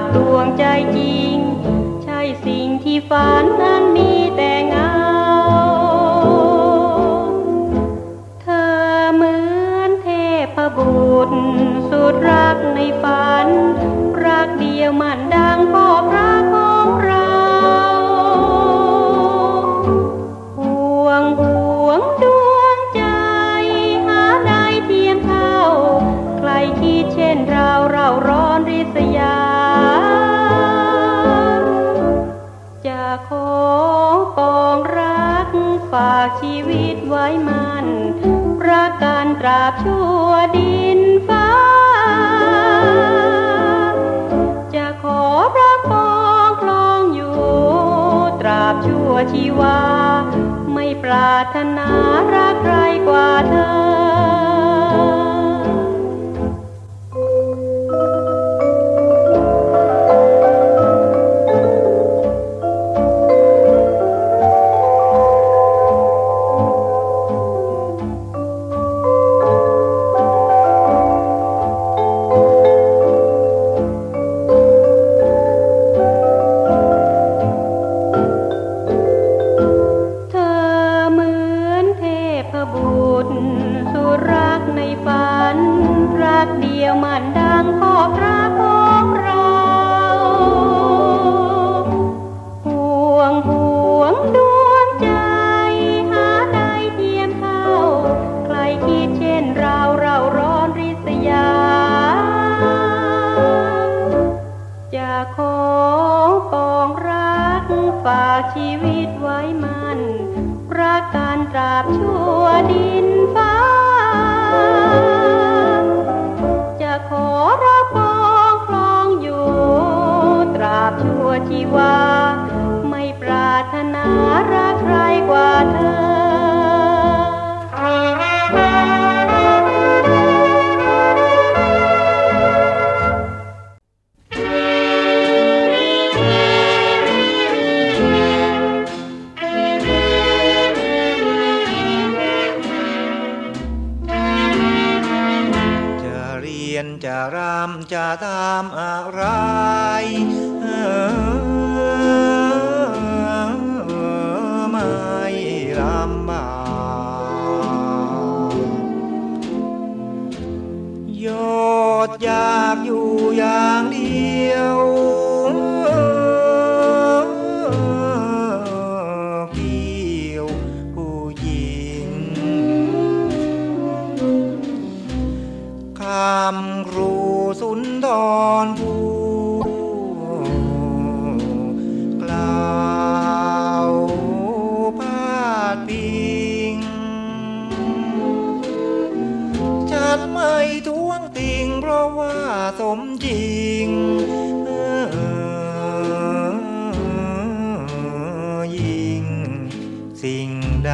ากดวงใจจริง ใช่สิ่งที่ฝันนั้นมีแต่เงา เธอเหมือนเทพบุตรสุดรักในฝัน รักเดียวมัน การตราบชั่วดินฟ้า จะขอพระคองคลองอยู่ ตราบชั่วชีวา ไม่ปรารถนา จะรำจะตามอะไร ไม่ท้วงติง เพราะว่าสมจริงยิงสิ่งใด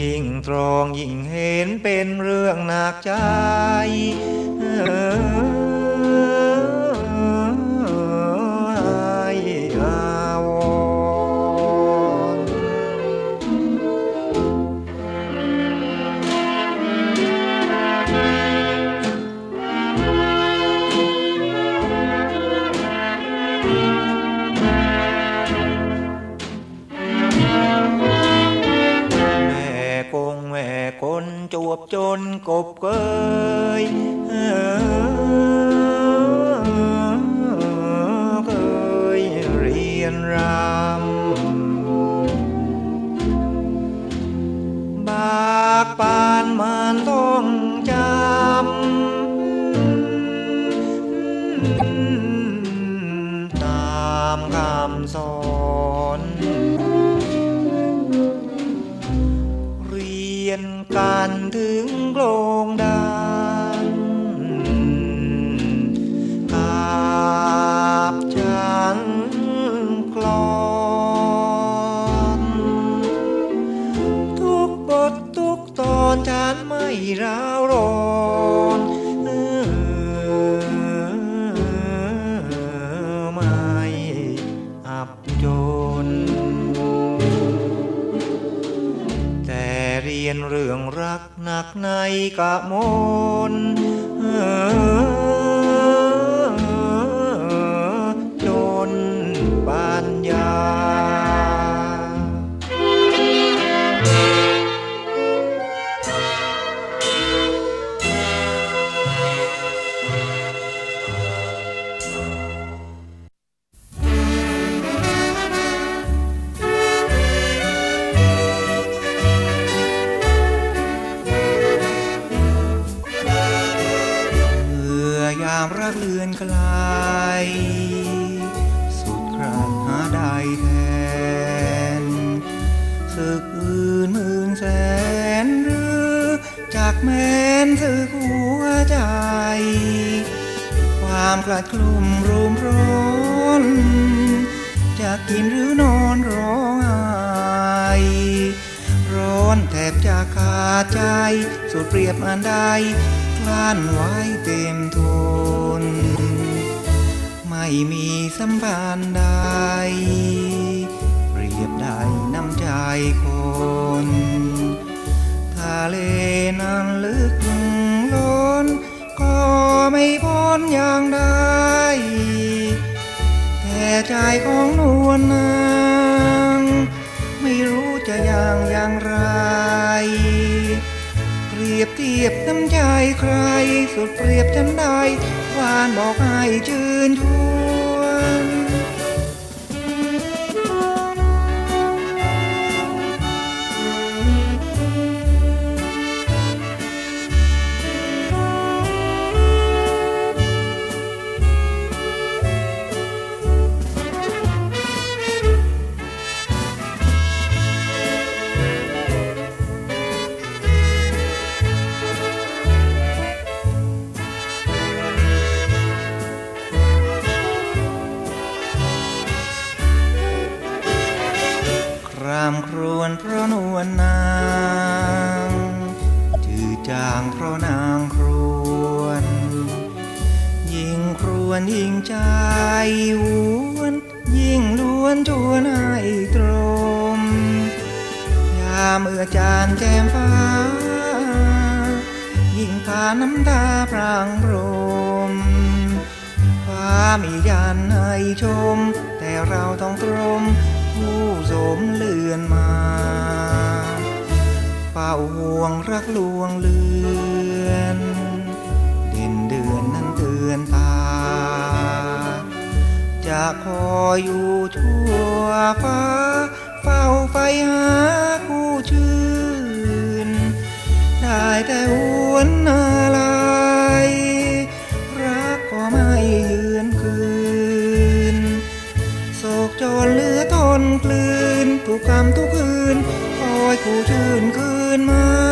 ยิ่งตรองยิ่งเห็นเป็นเรื่องหนักใจ บเกยเกยเรียนรำบากปานมันต้อง กะมน แทนศึกอื่นหมื่นแสนหรือจากแม้นศึกหัวใจ ความกลัดกลุ่มรุมร้อนจะกินหรือนอนร้องไห้ร้อนแทบจะขาดใจ สุดเปรียบอันใดกลั้นไว้เต็มทน ม่มีสัมพันธ์ใด เปรียบได้น้ำใจคน ทะเลนั้นลึกล้น ก็ไม่พ้นอย่างใดแต่ใจของนวลนาง ไม่รู้จะอย่างอย่างไร รียบเทียบน้ำใจใคร สุดเปรียบฉันได้วานบอกให้ชื่นชว จางเพราะนางครวน ยิ่งครวนยิ่งใจหวนยิ่งล้วนชวนให้ตรม ยามเมื่อจานแจ่มฟ้า ยิ่งพาน้ำตาพรางรมฟ้ามียันให้ชม แต่เราต้องตรม ผู้สมเลือนมาเฝ้าห่วงรักลวงเลื จะคอยอยู่ทั่วฟ้า เฝ้าไฟหาคู่ชื่น ได้แต่หวนอะไรรักก็ไม่ยืนคืนโศกจนเหลือทนกลืนทุกคำทุกคืนคอยคู่ชื่นคืนมา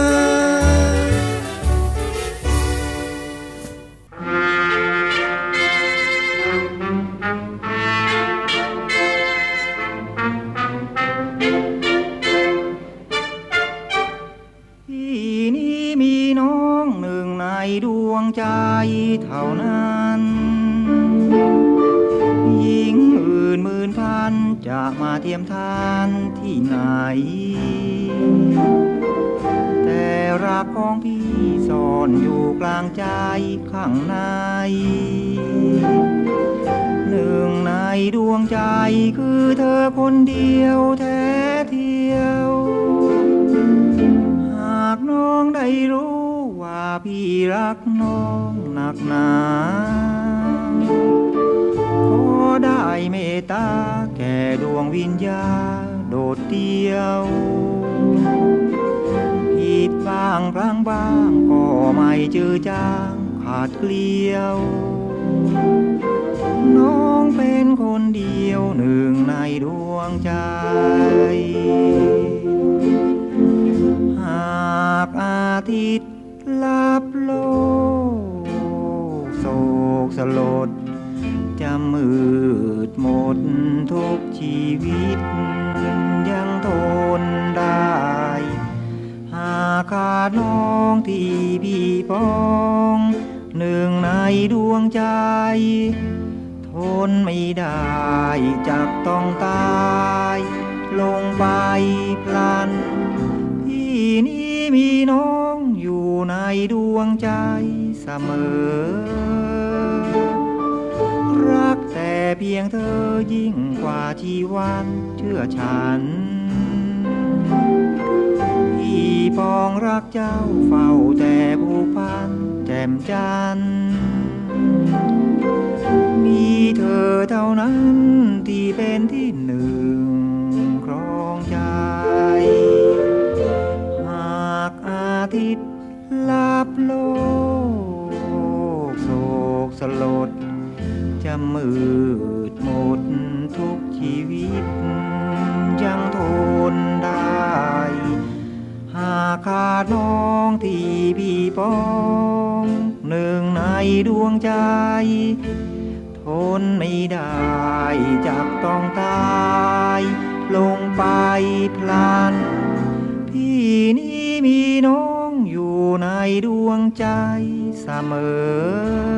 ดวงใจคือเธอคนเดียวแท้เทียว หากน้องได้รู้ว่าพี่รักน้องหนักหนาขอได้เมตตาแก่ดวงวิญญาโดดเดียวผิดบ้างพลังบ้างก็ไม่เจอจางขาดเกลียว น้องเป็นคนเดียวหนึ่งในดวงใจ หากอาทิตย์ลับโลกโศกสลดจะมืดหมดทุกชีวิต ยังทนได้ หากขาดน้องที่พี่ปอง หนึ่งในดวงใจ นไม่ได้จักต้องตาย ลงไปพลัน พี่นี้มีน้องอยู่ในดวงใจเสมอ รักแต่เพียงเธอยิ่งกว่าชีวันเชื่อฉัน พี่ปองรักเจ้าเฝ้าแต่ผูกพันแจ่มจันทร์ มีเธอเท่านั้นที่เป็นที่หนึ่งครองใจ หากอาทิตย์ลับโลกโศกสลด จะมืดหมดทุกชีวิต ยังทนได้ หากขาดน้องที่พี่ปอง หนึ่งในดวงใจ ทนไม่ได้จักต้องตาย ลงไปพลันพี่นี้มีน้องอยู่ในดวงใจเสมอ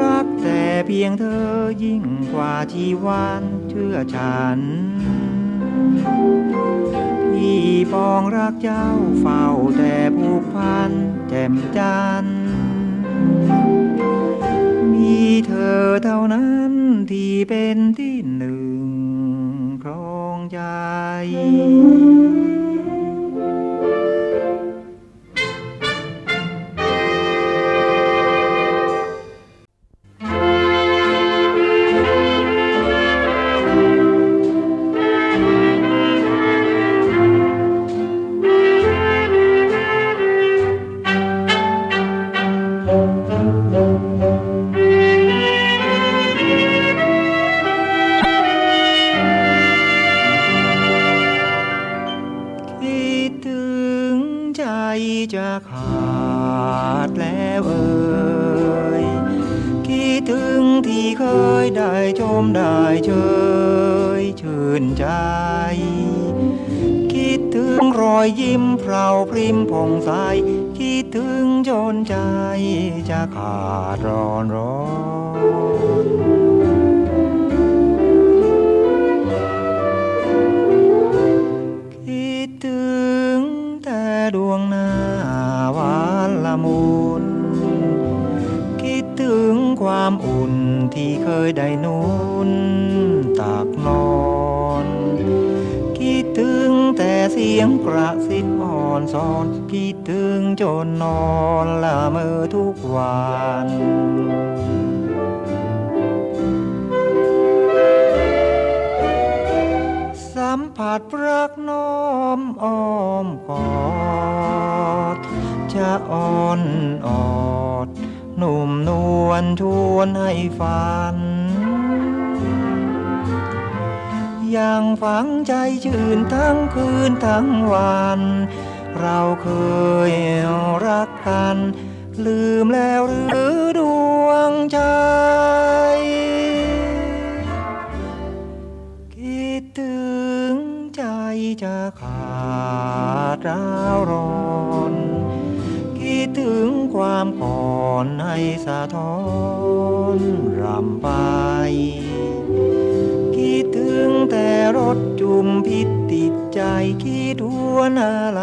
รักแต่เพียงเธอยิ่งกว่าชีวันเชื่อฉัน พี่ปองรักเจ้าเฝ้าแต่ผูกพัน แจ่มจันทร์มีเธอเท่านั้นที่เป็นที่หนึ่งครองใจ ถึงที่เคยได้ชมได้เชยชื่นใจ คิดถึงรอยยิ้มเพราพริมผ่องใสคิดถึงจนใจจะขาดร้อนร้อนคิดถึงแต่ดวงหน้าหวานละมุน ความอุ่นที่เคยได้นุ่นตักนอน คิดถึงแต่เสียงกระซิบอ่อนสอนคิดถึงจนนอนละเมอทุกวันสัมผัสรักน้อมอ้อมกอดจะอ่อนอ่อด หนุ่มนวลชวนให้ฝัน ยังฝังใจชื่นทั้งคืนทั้งวัน เราเคยรักกัน ลืมแล้วหรือดวงใจคิดถึงใจจะขาดร้าวรอนคิดถึง ความก่อนให้สะท้อนรำไปคิดถึงแต่รถจุ่มพิษติดใจคิดหัวอะไร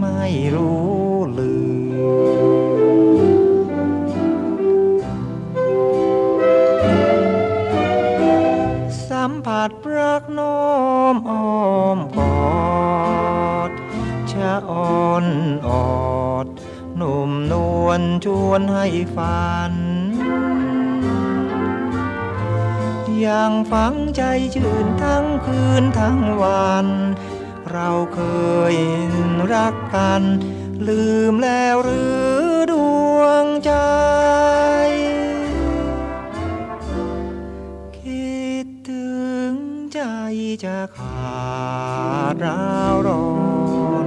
ไม่รู้ลืมสัมผัสรักน้อมอ้อมกอดชะอ่อนออดหนุ่มน นชวนให้ฝัน อย่างฝังใจชื่นทั้งคืนทั้งวัน เราเคยรักกัน ลืมแล้วหรือดวงใจ คิดถึงใจจะขาดราวร้อน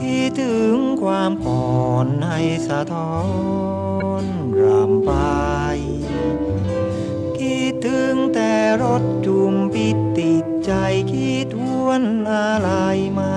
คิดถึงความก่อน นให้สะท้อนรำไป คิดถึงแต่รถจุมปิดติดใจคิดวนอะไรมา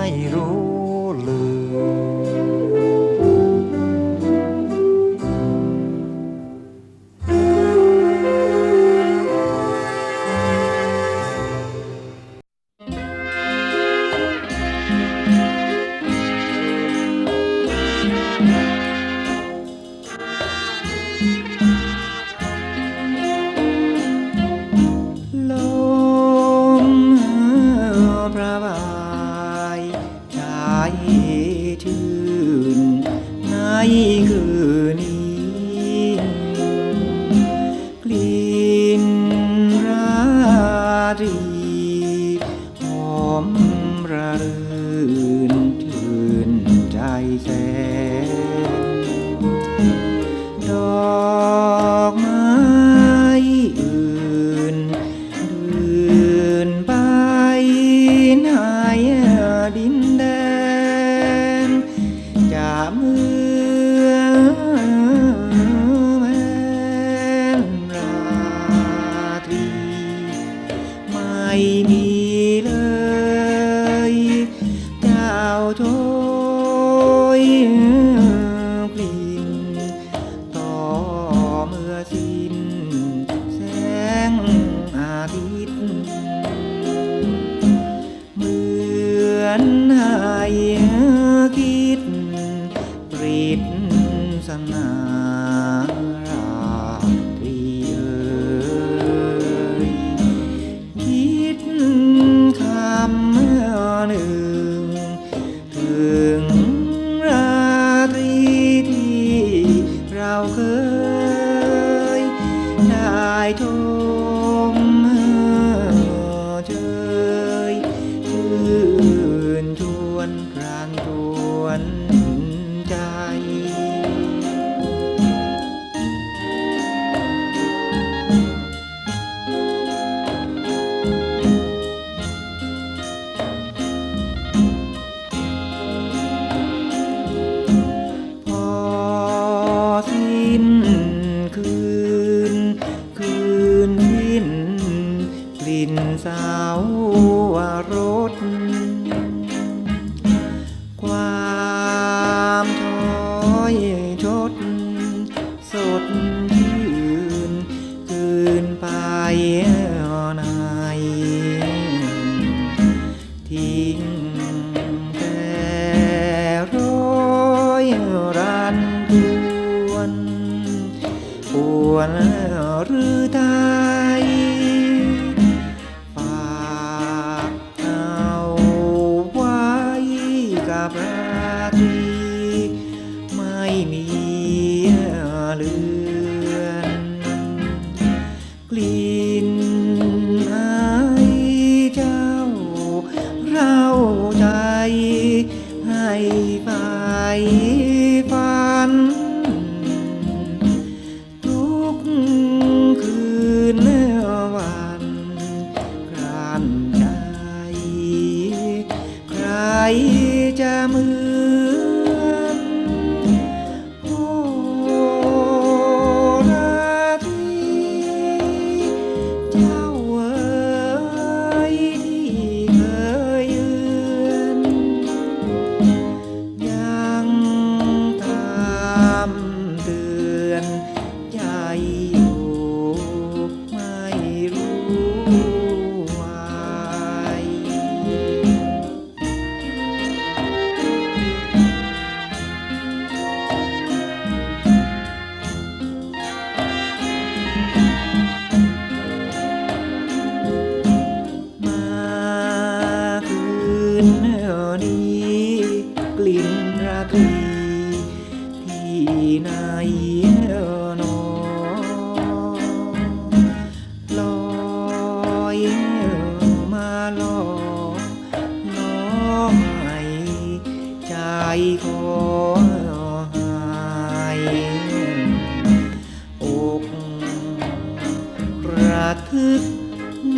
ทึก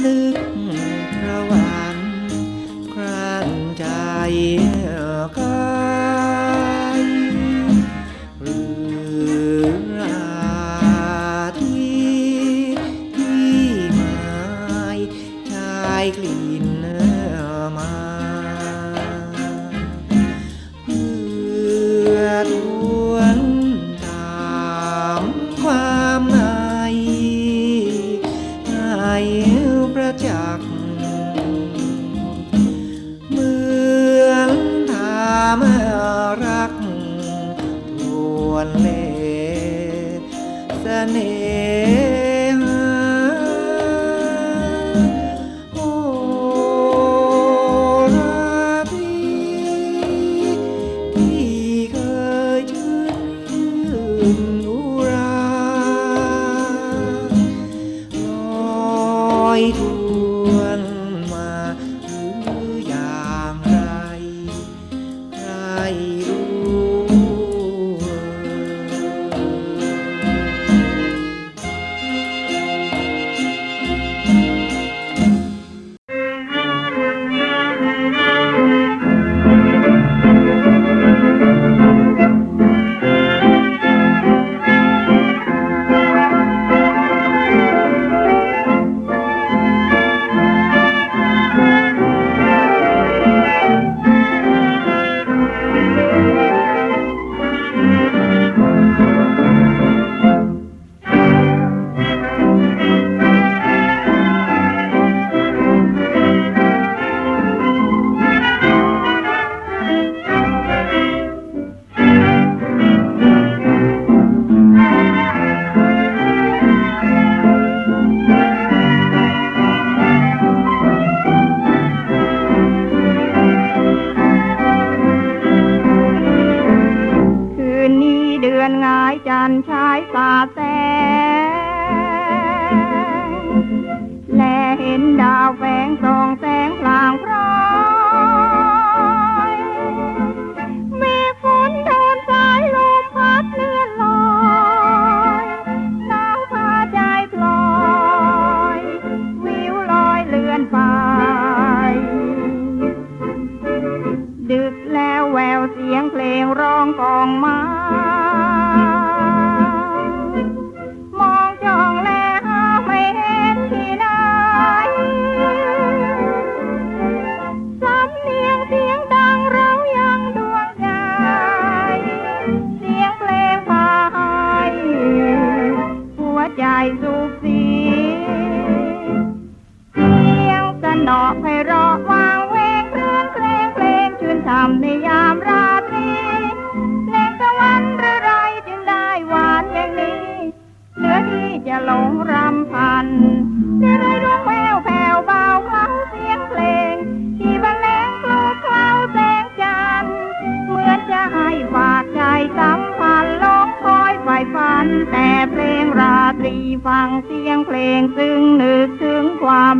นึกพระวันครั้นใจกัน มพันธ์เรื่องแววแผ่วเบาเคาเสียงเพลง ที่บรรเลงคลุกคล้าแสงจันเหมือนจะให้ฝากใจสัมพันธ์ลงคอยไฟฝัน แต่เพลงราตรีฟังเสียงเพลงซึ่งนึกถึงความ